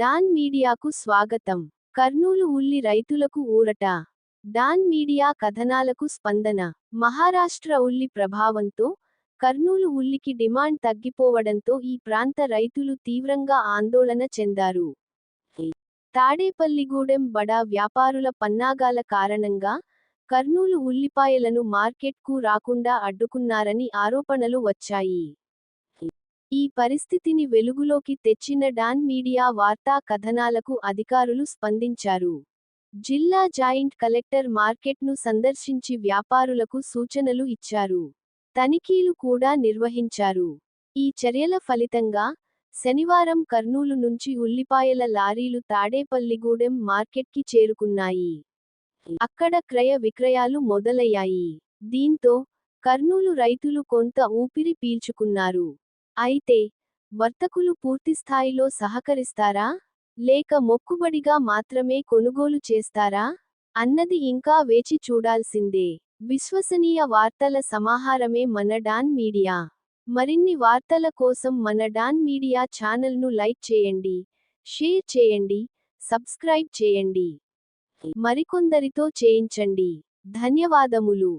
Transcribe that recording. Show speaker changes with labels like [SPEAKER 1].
[SPEAKER 1] Don మీడియాకు స్వాగతం. కర్నూలు ఉల్లి రైతులకు ఊరట. డాన్ మీడియా కథనాలకు స్పందన. మహారాష్ట్ర ఉల్లి ప్రభావంతో కర్నూలు ఉల్లికి డిమాండ్ తగ్గిపోవడంతో ఈ ప్రాంత రైతులు తీవ్రంగా ఆందోళన చెందారు. తాడేపల్లిగూడెం బడా వ్యాపారుల పన్నాగాల కారణంగా కర్నూలు ఉల్లిపాయలను మార్కెట్కు రాకుండా అడ్డుకున్నారని ఆరోపణలు వచ్చాయి. ఈ పరిస్థితిని వెలుగులోకి తెచ్చిన డాన్ మీడియా వార్తా కథనాలకు అధికారులు స్పందించారు. జిల్లా జాయింట్ కలెక్టర్ మార్కెట్ను సందర్శించి వ్యాపారులకు సూచనలు ఇచ్చారు. తనిఖీలు కూడా నిర్వహించారు. ఈ చర్యల ఫలితంగా శనివారం కర్నూలు నుంచి ఉల్లిపాయల లారీలు తాడేపల్లిగూడెం మార్కెట్కి చేరుకున్నాయి. అక్కడ క్రయ విక్రయాలు మొదలయ్యాయి. దీంతో కర్నూలు రైతులు కొంత ఊపిరి పీల్చుకున్నారు. అయితే వర్తకులు పూర్తిస్థాయిలో సహకరిస్తారా? లేక మొక్కుబడిగా మాత్రమే కొనుగోలు చేస్తారా? అన్నది ఇంకా వేచి చూడాల్సిందే. విశ్వసనీయ వార్తల సమాహారమే మన డాన్ మీడియా. మరిన్ని వార్తల కోసం మన డాన్ మీడియా ఛానల్ను లైక్ చేయండి షేర్ చేయండి సబ్స్క్రైబ్ చేయండి. మరికొందరితో చేయించండి. ధన్యవాదములు.